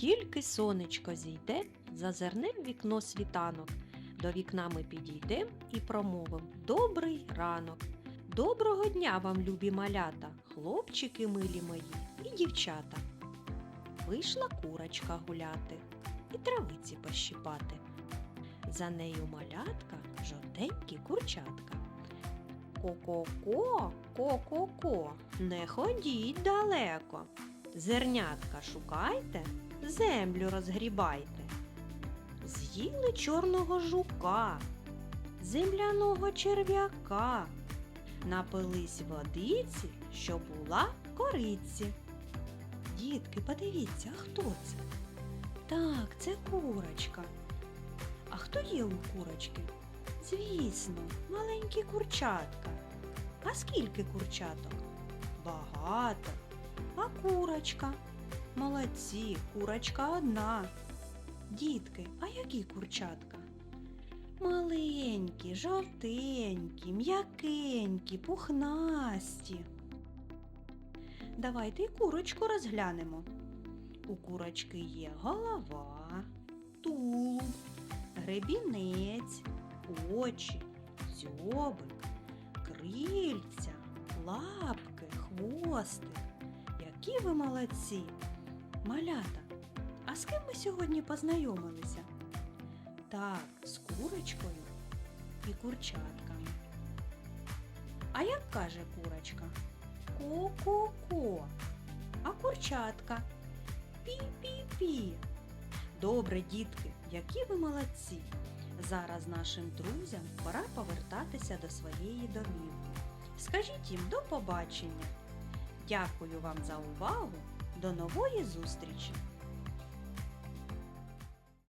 тільки сонечко зійде, зазирне в вікно світанок. До вікна ми підійдем і промовим Добрий ранок. Доброго дня вам, любі малята, хлопчики милі мої і дівчата. Вийшла курочка гуляти і травиці пощипати. За нею малятка, жовтенькі курчатка. Ко-ко-ко, ко-ко-ко, не ходіть далеко. Зернятка шукайте, землю розгрібайте. З'їли чорного жука, земляного черв'яка, напились водиці, що була кориці. Дітки, подивіться, а хто це? Так, це курочка. А хто є у курочки? Звісно, маленькі курчатка. А скільки курчаток? Багато. А курочка? Молодці, курочка одна. Дітки, а які курчатка? Маленькі, жовтенькі, м'якенькі, пухнасті. Давайте й курочку розглянемо. У курочки є голова, тулуб, гребінець, очі, дзьобик, крильця, лапки, хвостик. Які ви молодці! Малята, а з ким ми сьогодні познайомилися? Так, з курочкою і курчатками. А як каже курочка? Ко-ко-ко. А курчатка? Пі-пі-пі. Добре, дітки, які ви молодці! Зараз нашим друзям пора повертатися до своєї домівки. Скажіть їм до побачення. Дякую вам за увагу. До нової зустрічі!